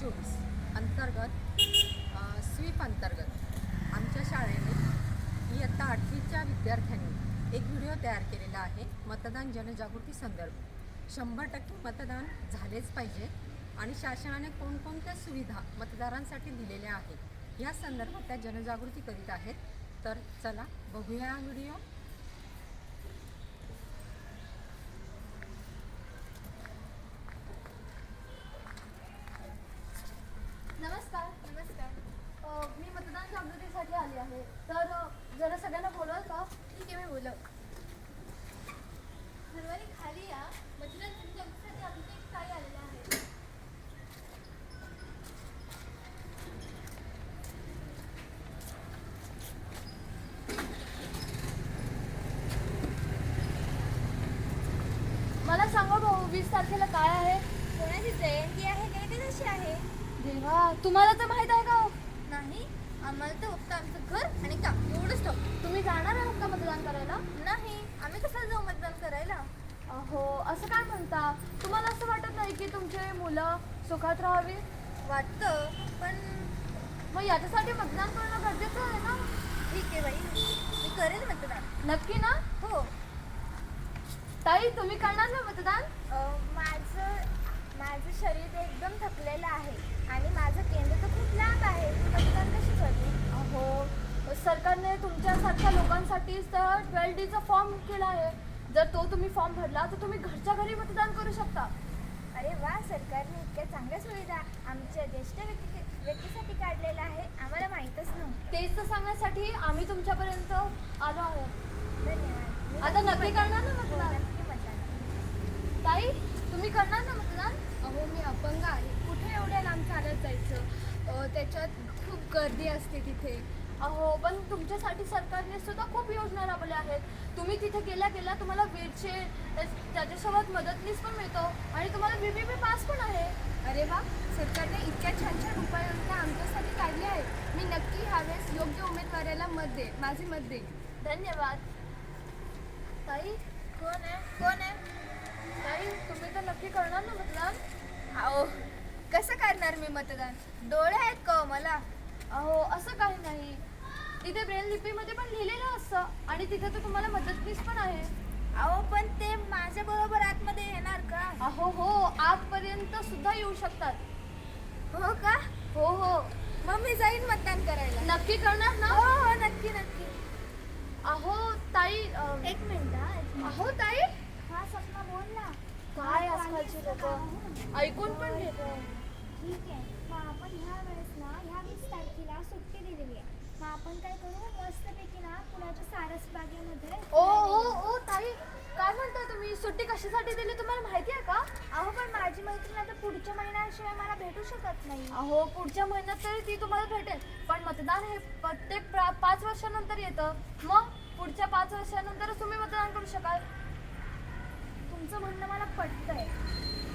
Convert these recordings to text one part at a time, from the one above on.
चोवीस अंतर्गत स्वीप अंतर्गत आमच्या शाळेने इयत्ता आठवीच्या विद्यार्थ्यांनी एक व्हिडिओ तयार केलेला आहे मतदान जनजागृती संदर्भ. शंभर टक्के मतदान झालेच पाहिजे आणि शासनाने कोणकोणत्या सुविधा मतदारांसाठी दिलेल्या आहेत या संदर्भात त्या जनजागृती करीत आहेत. तर चला बघूया हा व्हिडिओ. बोलव सर्वांनी खाली या. मतदान जागृतीसाठी आमचे एक ताई आलेले आहे. मला सांगा भाऊ वीस तारखेला काय आहे? कोणाची जयंती आहे काय ते कशी आहे? देवा तुम्हाला तर माहीत आहे का हो? नाही आम्हाला तर फक्त आमचं घर आणि काम एवढंच ठाऊक. तुम्ही जाणार आहात मतदान करायला? नाही. आम्ही कशाला जाऊ मतदान करायला? हो असं काय म्हणता? तुम्हाला असं वाटत नाही की तुमचे मुलं सुखात राहावी? वाटतं पण मग याच्यासाठी मतदान करणं गरजेचं आहे ना? ठीक आहे बाई. मी करेल मतदान. नक्की ना? हो. ताई तुम्ही करणार ना मतदान? अं, माझं माझं शरीर एकदम थकलेलं आहे आणि माझं केंद्र तर खूप लांब आहे. मी मतदान कशी करू हो सरकारने तुमच्यासारख्या लोकांसाठी तर ट्वेल्व डीचा फॉर्म केला आहे. जर तो तुम्ही फॉर्म भरला तर तुम्ही घरच्या घरी मतदान करू शकता. अरे वा सरकारने इतक्या चांगल्या सुविधा आमच्या ज्येष्ठ व्यक्ती व्यक्तीसाठी काढलेल्या आहे. आम्हाला माहीतच नव्हतं. तेच तर सांगण्यासाठी आम्ही तुमच्यापर्यंत आलो आहोत. धन्यवाद. आता नक्की करणार ना हो, मतदान नक्की मतदान ताई तुम्ही करणार ना मतदान? अहो मी अपंग आहे. कुठे एवढ्या लांब चालत जायचं? अ, त्याच्यात खूप गर्दी असते तिथे. अहो पण तुमच्यासाठी सरकारने सुद्धा खूप योजना राबवल्या आहेत. तुम्ही तिथे गेल्या गेल्या तुम्हाला व्हीलचेअर त्याच्यासोबत मदतनीस पण मिळतो आणि तुम्हाला बीबीपी पास पण आहे. अरे वा सरकारने इतक्या छान छान उपाययोजना आमच्यासाठी काढल्या आहेत. मी नक्की ह्यावेळेस योग्य उमेदवाराला मत दे माझे मत दे धन्यवाद. ताई कोण आहे? कोण आहे? ताई तुम्ही तर नक्की करणार ना मतदान? अहो कसं करणार मी मतदान? डोळे आहेत का हो मला? अहो असं काही नाही. तिथे ब्रेल लिपीमध्ये पण लिहिलेलं असतं आणि तिथे तर तुम्हाला मदतनीस पण आहे. अहो पण ते माझ्या बरोबर आतमध्ये येणार का? अहो हो आतपर्यंत सुद्धा येऊ शकतात. हो का? हो हो. मग मी जाईन मतदान करायला. नक्की करणार ना? हो हो नक्की नक्की अहो ताई अं, एक मिनिट हा, एक मिनिट. अहो ताई हा सपना बोल ना काय आजकालची लोक ऐकून पण घेत ठीक आहे मग आपण ह्या वेळेस ना ह्या वीस तारखेला सुट्टी दिलेली आहे मग आपण काय करू मस्तपैकी ना पुण्याच्या सारस बागेमध्ये ओ ओ ओ ताई काय म्हणता तुम्ही सुट्टी कशासाठी दिली तुम्हाला माहिती आहे का? अहो पण माझी मैत्रीण आता पुढच्या महिन्याशिवाय मला भेटू शकत नाही. अहो पुढच्या महिन्यात तरी ती तुम्हाला भेटेल. पण मतदान हे प्रत्येक प्रा- पाच वर्षानंतर येतं. मग पुढच्या पाच वर्षानंतरच तुम्ही मतदान करू शकाल. तुमचं म्हणणं मला पटतंय.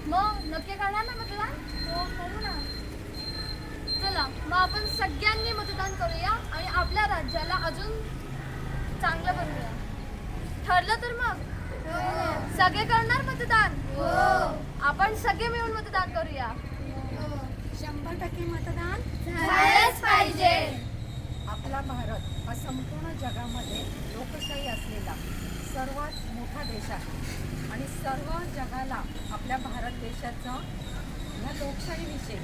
मग नक्की करणार ना मतदान? हो करू ना. चला मग आपण सगळ्यांनी मतदान करूया आणि आपल्या राज्याला अजून चांगलं बनवूया. ठरलं तर मग. सगळे करणार मतदान? आपण सगळे मिळून मतदान करूया. शंभर टक्के मतदान झालंच पाहिजे. आपला भारत हा संपूर्ण जगामध्ये लोकशाही असलेला सर्वात मोठा देश आहे. आणि सर्व जगाला आपल्या भारत देशाचं ह्या लोकशाहीविषयी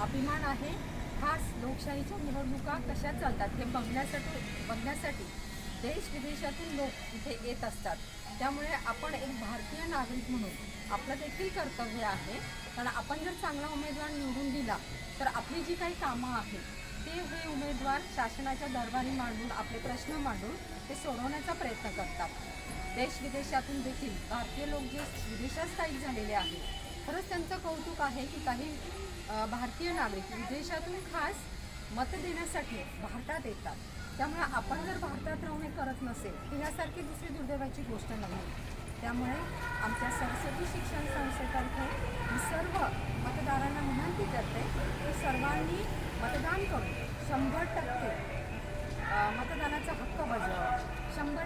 अभिमान आहे. खास लोकशाहीच्या निवडणुका कशा चालतात हे बघण्यासाठी बघण्यासाठी देश विदेशातून लोक इथे येत असतात. त्यामुळे आपण एक भारतीय नागरिक म्हणून आपलं देखील कर्तव्य आहे. कारण आपण जर चांगला उमेदवार निवडून दिला तर आपली जी काही कामं आहेत ते हे उमेदवार शासनाच्या दरबारी मांडून आपले प्रश्न मांडून ते सोडवण्याचा प्रयत्न करतात. देश विदेशातून देखील भारतीय लोक जे विदेशात स्थायिक झालेले आहेत खरंच त्यांचं कौतुक आहे की काही भारतीय नागरिक विदेशातून खास मत देण्यासाठी भारतात येतात. त्यामुळे आपण जर भारतात राहून हे करत नसेल तर यासारखी दुसरी दुर्दैवाची गोष्ट नाही. त्यामुळे आमच्या सरस्वती शिक्षण संस्थेतर्फे मी सर्व मतदारांना विनंती करते की सर्वांनी मतदान करून शंभर टक्के मतदानाचा हक्क बजावा.